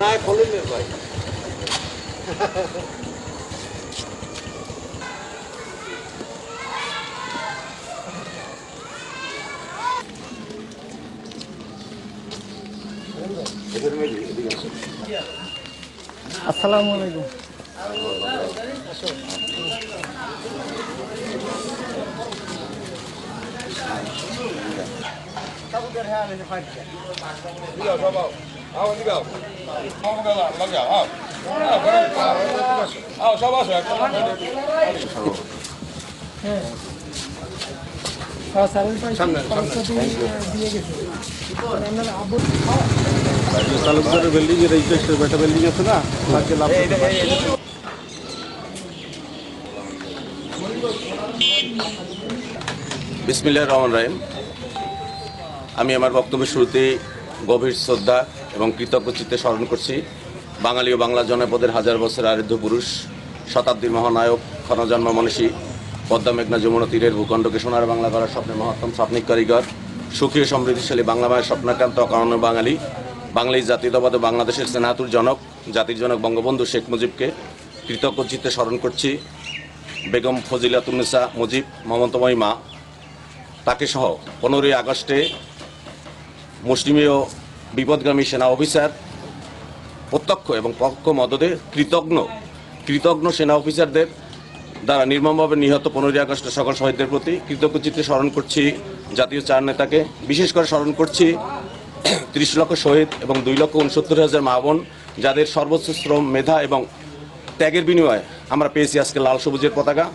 না খোলেন ভাই আসসালামু আলাইকুম তালুকদারের বিল্ডিং রেজিস্ট্রেশন একটা বিল্ডিং আছে না তাকে লাভ বিসমিল্লাহ রহমান রাহিম। আমি আমার বক্তব্যের শুরুতে গভীর শ্রদ্ধা এবং কৃতজ্ঞ চিত্তে স্মরণ করছি। বাঙালি ও বাংলা জনপদের হাজার বছর আরিদ্ধ পুরুষ, শতাব্দীর মহানায়ক, ক্ষণজন্ম মনীষী, পদ্মা মেঘনা যমুনা তীরের ভূখণ্ডকে সোনার বাংলা করার স্বপ্নের মহত্তম স্বপ্নিক কারিগর, সুখী ও সমৃদ্ধিশালী বাংলা মায়ের স্বপ্নাক্রান্ত অকারণ বাঙালি বাঙালি জাতীয়তাবাদ ও বাংলাদেশের সেনাতুর জনক, জাতির জনক বঙ্গবন্ধু শেখ মুজিবকে কৃতজ্ঞ চিত্তে স্মরণ করছি। বেগম ফজিলাতুন্নেসা মুজিব মমতাময়ী মা, তাকে সহ পনেরোই আগস্টে মুসলিমীয় বিপদগামী সেনা অফিসার প্রত্যক্ষ এবং পক্ষ মদদে কৃতজ্ঞ কৃতজ্ঞ সেনা অফিসারদের দ্বারা নির্মমভাবে নিহত পনেরোই আগস্টের সকল শহীদদের প্রতি কৃতজ্ঞ চিত্তে স্মরণ করছি, জাতীয় চার নেতাকে। বিশেষ করে স্মরণ করছি ত্রিশ লক্ষ শহীদ এবং দুই লক্ষ উনসত্তর হাজার মা বোন, যাদের সর্বোচ্চ শ্রম, মেধা এবং ত্যাগের বিনিময়ে আমরা পেয়েছি আজকে লাল সবুজের পতাকা।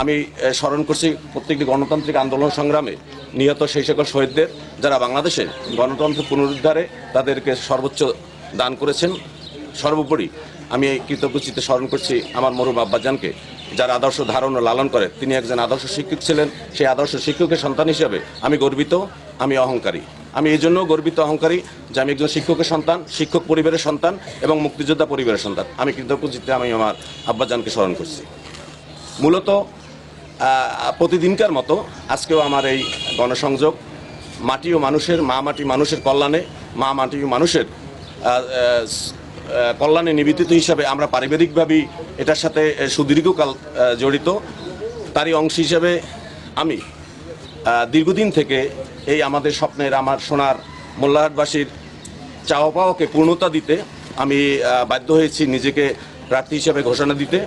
আমি স্মরণ করছি প্রত্যেকটি গণতান্ত্রিক আন্দোলন সংগ্রামে নিহত সেই সকল শহীদদের যারা বাংলাদেশে গণতন্ত্র পুনরুদ্ধারে তাদেরকে সর্বোচ্চ দান করেছেন। সর্বোপরি আমি এই কৃতজ্ঞচিতে স্মরণ করছি আমার মরুম আব্বাজানকে, যার আদর্শ ধারণ ও লালন করে তিনি একজন আদর্শ শিক্ষক ছিলেন। সেই আদর্শ শিক্ষকের সন্তান হিসেবে আমি গর্বিত, আমি অহংকারী। আমি এই জন্য গর্বিত, অহংকারী যে আমি একজন শিক্ষকের সন্তান, শিক্ষক পরিবারের সন্তান এবং মুক্তিযোদ্ধা পরিবারের সন্তান। আমি কৃতজ্ঞচিত্তে আমি আমার আব্বাজানকে স্মরণ করছি। মূলত প্রতিদিনকার মতো আজকেও আমার এই গণসংযোগ, মাটি ও মানুষের, মা মাটি মানুষের কল্যাণে, মা মাটি ও মানুষের কল্যাণে নিবেদিত হিসাবে আমরা পারিবারিকভাবেই এটার সাথে সুদীর্ঘকাল জড়িত। তারই অংশ হিসাবে আমি দীর্ঘদিন থেকে এই আমাদের স্বপ্নের আমার সোনার মোল্লাহাটবাসীর চাওয়া পাওয়াকে পূর্ণতা দিতে আমি বাধ্য হয়েছি নিজেকে প্রার্থী হিসাবে ঘোষণা দিতে।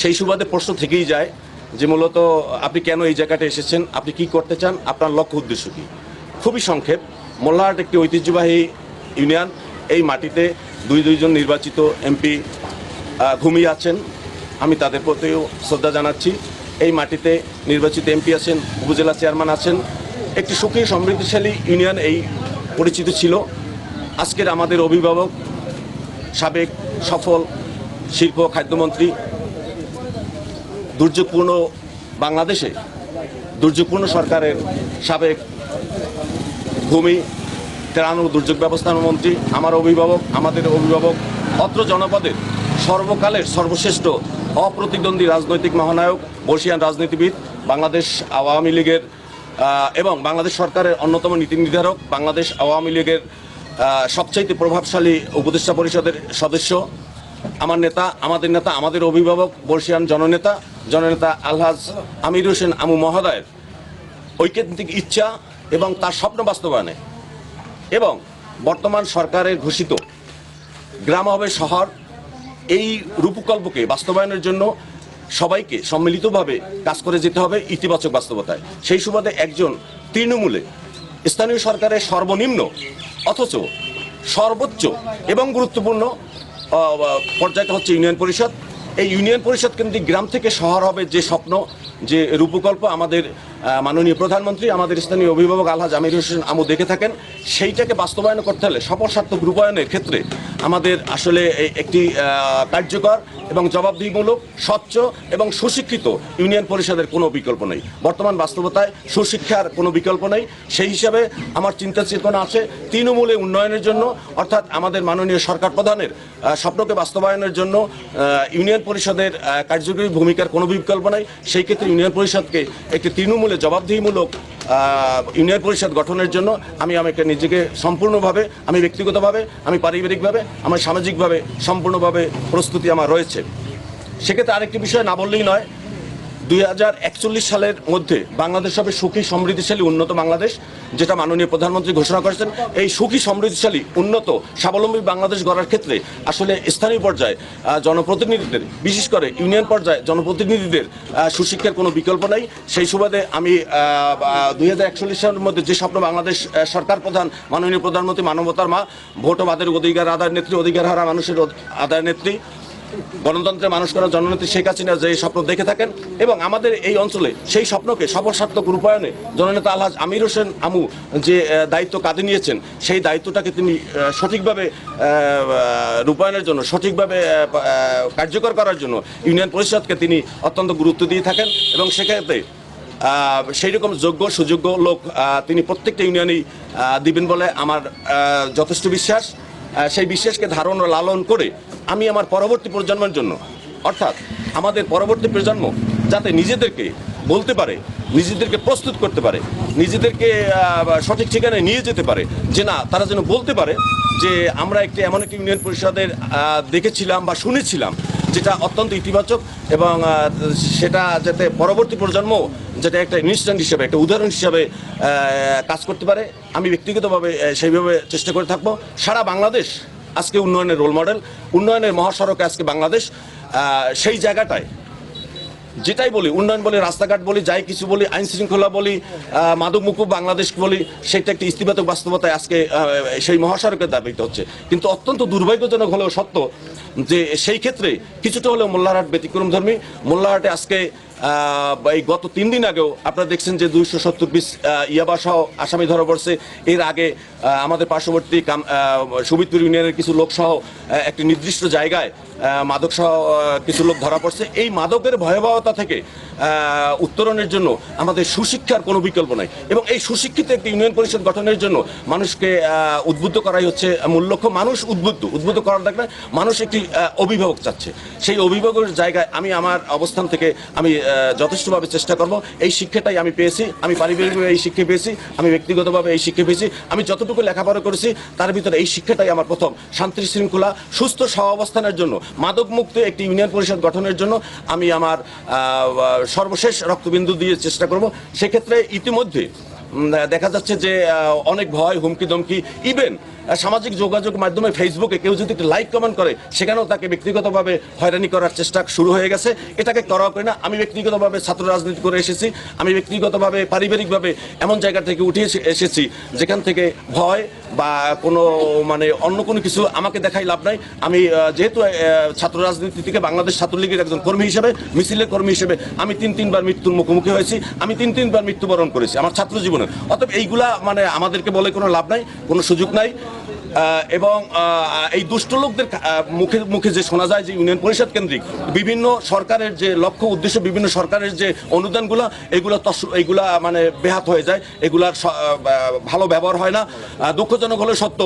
সেই সুবাদে প্রশ্ন থেকেই যায় যে মূলত আপনি কেন এই জায়গাটা এসেছেন, আপনি কি করতে চান, আপনার লক্ষ্য উদ্দেশ্য কী? খুবই সংক্ষেপ, মোল্লাহাট একটি ঐতিহ্যবাহী ইউনিয়ন, এই মাটিতে দুই, দুইজন নির্বাচিত এমপি ঘুমিয়ে আছেন। আমি তাদের প্রতিও শ্রদ্ধা জানাচ্ছি। এই মাটিতে নির্বাচিত এমপি আছেন, উপজেলা চেয়ারম্যান আছেন। একটি সুখী সমৃদ্ধিশালী ইউনিয়ন এই পরিচিত ছিল। আজকের আমাদের অভিভাবক, সাবেক সফল শিল্প খাদ্যমন্ত্রী, দুর্যোগপূর্ণ বাংলাদেশে, দুর্যোগপূর্ণ সরকারের সাবেক ভূমি, ত্রাণ ও দুর্যোগ ব্যবস্থাপনা মন্ত্রী, আমার অভিভাবক, আমাদের অভিভাবক, অত্র জনপদের সর্বকালের সর্বশ্রেষ্ঠ অপ্রতিদ্বন্দ্বী রাজনৈতিক মহানায়ক বর্ষিয়ান রাজনীতিবিদ, বাংলাদেশ আওয়ামী লীগের এবং বাংলাদেশ সরকারের অন্যতম নীতি নির্ধারক, বাংলাদেশ আওয়ামী লীগের সবচাইতে প্রভাবশালী উপদেষ্টা পরিষদের সদস্য, আমার নেতা, আমাদের নেতা, আমাদের অভিভাবক, বর্ষিয়ান জননেতা জননেতা আলহাজ আমির হোসেন আমু মহোদয়ের ঐকান্তিক ইচ্ছা এবং তার স্বপ্ন বাস্তবায়নে। এবং বর্তমান সরকারের ঘোষিত গ্রাম হবে শহর এই রূপকল্পকে বাস্তবায়নের জন্য সবাইকে সম্মিলিতভাবে কাজ করে যেতে হবে ইতিবাচক বাস্তবতায়। সেই সুবাদে একজন তৃণমূলে স্থানীয় সরকারের সর্বনিম্ন অথচ সর্বোচ্চ এবং গুরুত্বপূর্ণ পর্যায়টা হচ্ছে ইউনিয়ন পরিষদ। এই ইউনিয়ন পরিষদ কেন্দ্রিক গ্রাম থেকে শহর হবে যে স্বপ্ন, যে রূপকল্প আমাদের মাননীয় প্রধানমন্ত্রী, আমাদের স্থানীয় অভিভাবক আলহাজ আমির হোসেন আমু দেখে থাকেন। সেইটাকে বাস্তবায়ন করতে হলে সফল সার্থক রূপায়নের ক্ষেত্রে আমাদের আসলে একটি কার্যকর এবং জবাবদিহিমূলক, স্বচ্ছ এবং সুশিক্ষিত ইউনিয়ন পরিষদের কোনো বিকল্প নেই। বর্তমান বাস্তবতায় সুশিক্ষার কোনো বিকল্প নেই। সেই হিসাবে আমার চিন্তা চেতনা আছে তৃণমূলে উন্নয়নের জন্য, অর্থাৎ আমাদের মাননীয় সরকার প্রধানের স্বপ্নকে বাস্তবায়নের জন্য ইউনিয়ন পরিষদের কার্যকরী ভূমিকার কোনো বিকল্প নেই। সেই ক্ষেত্রে ইউনিয়ন পরিষদকে একটি তৃণমূলে জবাবদিহিমূলক ইউনিয়ন পরিষদ গঠনের জন্য আমি আমাকে নিজেকে সম্পূর্ণভাবে, আমি ব্যক্তিগতভাবে, আমি পারিবারিকভাবে, আমার সামাজিকভাবে সম্পূর্ণভাবে প্রস্তুতি আমার রয়েছে। সেক্ষেত্রে আরেকটি বিষয় না বললেই নয় দুই হাজার একচল্লিশ সালের মধ্যে বাংলাদেশ হবে সুখী, সমৃদ্ধিশালী, উন্নত বাংলাদেশ, যেটা মাননীয় প্রধানমন্ত্রী ঘোষণা করেছেন। এই সুখী, সমৃদ্ধিশালী, উন্নত, স্বাবলম্বী বাংলাদেশ গড়ার ক্ষেত্রে আসলে স্থানীয় পর্যায়ে জনপ্রতিনিধিদের, বিশেষ করে ইউনিয়ন পর্যায়ে জনপ্রতিনিধিদের সুশিক্ষার কোনো বিকল্প নাই। সেই সুবাদে আমি দুই হাজার একচল্লিশ সালের মধ্যে যে স্বপ্ন বাংলাদেশ সরকার প্রধান, মাননীয় প্রধানমন্ত্রী মানবতার মা, ভোট ও বাদের অধিকার আদায় নেত্রী অধিকার হারা মানুষের আদায় নেত্রী গণতন্ত্রের মানুষ করা জননেত্রী শেখ হাসিনা যে স্বপ্ন দেখে থাকেন এবং আমাদের এই অঞ্চলে সেই স্বপ্নকে সফল সার্থক রূপায়ণে জননেতা আলহাজ আমির হোসেন আমু যে দায়িত্ব কাঁধে নিয়েছেন, সেই দায়িত্বটাকে তিনি সঠিকভাবে রূপায়ণের জন্য, সঠিকভাবে কার্যকর করার জন্য ইউনিয়ন পরিষদকে তিনি অত্যন্ত গুরুত্ব দিয়ে থাকেন এবং সেক্ষেত্রে সেই রকম যোগ্য, সুযোগ্য লোক তিনি প্রত্যেকটা ইউনিয়নেই দিবেন বলে আমার যথেষ্ট বিশ্বাস। সেই বিশ্বাসকে ধারণ ও লালন করে আমি আমার পরবর্তী প্রজন্মের জন্য, অর্থাৎ আমাদের পরবর্তী প্রজন্ম যাতে নিজেদেরকে বলতে পারে, নিজেদেরকে প্রস্তুত করতে পারে, নিজেদেরকে সঠিক ঠিকানায় নিয়ে যেতে পারে, যে না, তারা যেন বলতে পারে যে আমরা একটি এমন একটি ইউনিয়ন পরিষদের দেখেছিলাম বা শুনেছিলাম যেটা অত্যন্ত ইতিবাচক এবং সেটা যাতে পরবর্তী প্রজন্ম যেটা একটা ইনস্ট্যান্ট হিসেবে, একটা উদাহরণ হিসাবে কাজ করতে পারে, আমি ব্যক্তিগতভাবে সেইভাবে চেষ্টা করে থাকব। সারা বাংলাদেশ আজকে উন্নয়নের রোল মডেল উন্নয়নের মহাসড়কে আজকে বাংলাদেশ সেই জায়গাটায় যেটাই বলি, উন্নয়ন বলি, রাস্তাঘাট বলি, যাই কিছু বলি, আইন শৃঙ্খলা বলি মাদক মাদকমুক্ত বাংলাদেশ বলি, সেটা একটি ইস্তিবাচক বাস্তবতায় আজকে সেই মহাসড়কে দাবিত হচ্ছে। কিন্তু অত্যন্ত দুর্ভাগ্যজনক হলেও সত্য যে সেই ক্ষেত্রে কিছুটা হলেও মোল্লাহাট ব্যতিক্রমধর্মী। মোল্লাহাটে আজকে এই গত তিন দিন আগেও আপনারা দেখছেন যে দুইশো সত্তর পিস ইয়াবাসহ আসামি ধরা পড়ছে। এর আগে আমাদের পার্শ্ববর্তী কাম সুবিদপুর ইউনিয়নের কিছু লোকসহ একটি নির্দিষ্ট জায়গায় আহ, মাদক সহ আহ, কিছু লোক ধরা পড়ছে। এই মাদকের ভয়াবহতা থেকে উত্তরণের জন্য আমাদের সুশিক্ষার কোনো বিকল্প নাই। এবং এই সুশিক্ষিত একটি ইউনিয়ন পরিষদ গঠনের জন্য মানুষকে উদ্বুদ্ধ করাই হচ্ছে মূল লক্ষ্য। মানুষ উদ্বুদ্ধ উদ্বুদ্ধ করার দেখবে মানুষ একটি অভিভাবক চাচ্ছে। সেই অভিভাবকের জায়গায় আমি আমার অবস্থান থেকে আমি যথেষ্টভাবে চেষ্টা করব। এই শিক্ষাটাই আমি পেয়েছি, আমি পারিবারিকভাবে এই শিক্ষা পেয়েছি, আমি ব্যক্তিগতভাবে এই শিক্ষা পেয়েছি, আমি যতটুকু লেখাপড়া করেছি, তার ভিতরে এই শিক্ষাটাই আমার প্রথম। শান্তি শৃঙ্খলা, সুস্থ সহাবস্থানের জন্য, মাদকমুক্ত একটি ইউনিয়ন পরিষদ গঠনের জন্য আমি আমার সর্বশেষ রক্তবিন্দু দিয়ে চেষ্টা করব। সেক্ষেত্রে ইতিমধ্যে দেখা যাচ্ছে যে অনেক ভয় হুমকি দমকি ইভেন সামাজিক যোগাযোগ মাধ্যমে ফেসবুকে কেউ যদি একটু লাইক কমেন্ট করে, সেখানেও তাকে ব্যক্তিগতভাবে হয়রানি করার চেষ্টা শুরু হয়ে গেছে। এটাকে করা করে না, আমি ব্যক্তিগতভাবে ছাত্র রাজনীতি করে এসেছি, আমি ব্যক্তিগতভাবে, পারিবারিকভাবে এমন জায়গা থেকে উঠে এসে- এসেছি, যেখান থেকে ভয় বা কোনো মানে অন্য কোনো কিছু আমাকে দেখাই লাভ নাই। আমি যেহেতু ছাত্র রাজনীতি থেকে বাংলাদেশ ছাত্রলীগের একজন কর্মী হিসেবে, মিছিলের কর্মী হিসেবে আমি তিন, তিনবার মৃত্যুর মুখোমুখি হয়েছি। আমি তিন, তিনবার মৃত্যুবরণ করেছি আমার ছাত্র জীবনে অতএব এইগুলা মানে আমাদেরকে বলে কোনো লাভ নাই, কোনো সুযোগ নাই। এবং এই দুষ্ট লোকদের মুখে মুখে যে শোনা যায় যে ইউনিয়ন পরিষদ কেন্দ্রিক, বিভিন্ন সরকারের যে লক্ষ্য, উদ্দেশ্য, বিভিন্ন সরকারের যে অনুদানগুলো, এগুলো এগুলা মানে বেহাত হয়ে যায়। এগুলার ভালো ব্যবহার হয় না। দুঃখজনক হলে সত্য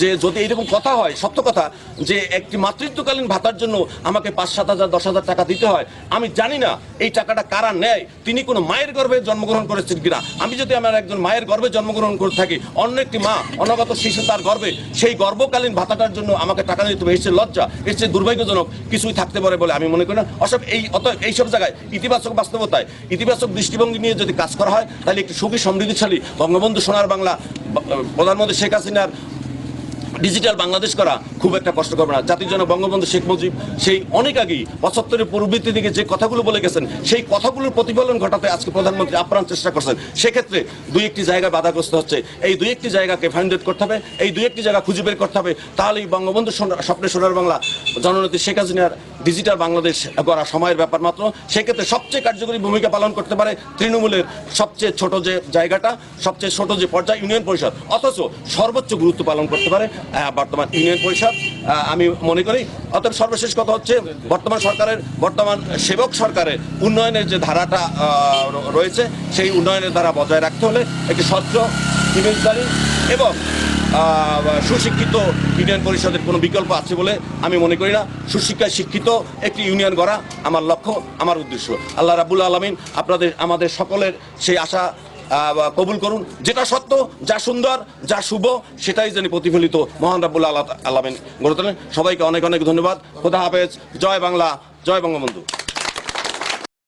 যে যদি এরকম কথা হয়, সত্য কথা, যে একটি মাতৃত্বকালীন ভাতার জন্য আমাকে পাঁচ, সাত হাজার, দশ হাজার টাকা দিতে হয়, আমি জানি না এই টাকাটা কারা নেয়। তিনি কোনো মায়ের গর্ভে জন্মগ্রহণ করেছেন কিনা? আমি যদি আমার একজন মায়ের গর্ভে জন্মগ্রহণ করে থাকি, অন্য একটি মা অনাগত শিশু তার গর্ভে সেই গর্বকালীন ভাতাটার জন্য আমাকে টাকা দিতে হবে। এসছে লজ্জা, এসছে দুর্ভাগ্যজনক, কিছুই থাকতে পারে বলে আমি মনে করি না। অসব এই অত এইসব জায়গায় ইতিবাচক বাস্তবতায়, ইতিবাচক দৃষ্টিভঙ্গি নিয়ে যদি কাজ করা হয়, তাহলে একটি সুখী সমৃদ্ধিশালী বঙ্গবন্ধু সোনার বাংলা প্রধানমন্ত্রী শেখ হাসিনার ডিজিটাল বাংলাদেশ করা খুব একটা কষ্টকর না। জাতির জন্য বঙ্গবন্ধু শেখ মুজিব সেই অনেক আগেই পঁচাত্তরের পূর্ববৃত্তি দিকে যে কথাগুলো বলে গেছেন, সেই কথাগুলোর প্রতিফলন ঘটাতে আজকে প্রধানমন্ত্রী আপ্রাণ চেষ্টা করছেন। সেক্ষেত্রে দুই একটি জায়গায় বাধাগ্রস্ত হচ্ছে। এই দুই একটি জায়গাকে ফাইন্ডেড করতে হবে, এই দুই একটি জায়গা খুঁজে বের করতে হবে। তাহলেই বঙ্গবন্ধু স্বপ্নে সোনার বাংলা। জননেত্রী শেখ হাসিনার ডিজিটাল বাংলাদেশ করা সময়ের ব্যাপার মাত্র। সেক্ষেত্রে সবচেয়ে কার্যকরী ভূমিকা পালন করতে পারে তৃণমূলের সবচেয়ে ছোট যে জায়গাটা, সবচেয়ে ছোট যে পর্যায়ে ইউনিয়ন পরিষদ। অথচ সর্বোচ্চ গুরুত্ব পালন করতে পারে বর্তমান ইউনিয়ন পরিষদ। আমি মনে করি, অতএব সর্বশেষ কথা হচ্ছে, বর্তমান সরকারের, বর্তমান সেবক সরকারের উন্নয়নের যে ধারাটা রয়েছে, সেই উন্নয়নের ধারা বজায় রাখতে হলে একটি স্বচ্ছ, ইমেজদারি এবং সুশিক্ষিত ইউনিয়ন পরিষদের কোনো বিকল্প আছে বলে আমি মনে করি না। সুশিক্ষায় শিক্ষিত একটি ইউনিয়ন গড়া আমার লক্ষ্য, আমার উদ্দেশ্য। আল্লাহ রাবুল আলমিন আপনাদের, আমাদের সকলের সেই আশা কবুল করুন। যেটা সত্য, যা সুন্দর, যা শুভ, সেটাই যেন প্রতিফলিত মহান রাবুল আল্লাহ আলমিন গড়ে তোলেন। সবাইকে অনেক অনেক ধন্যবাদ। খোদা হাফেজ। জয় বাংলা, জয় বঙ্গবন্ধু।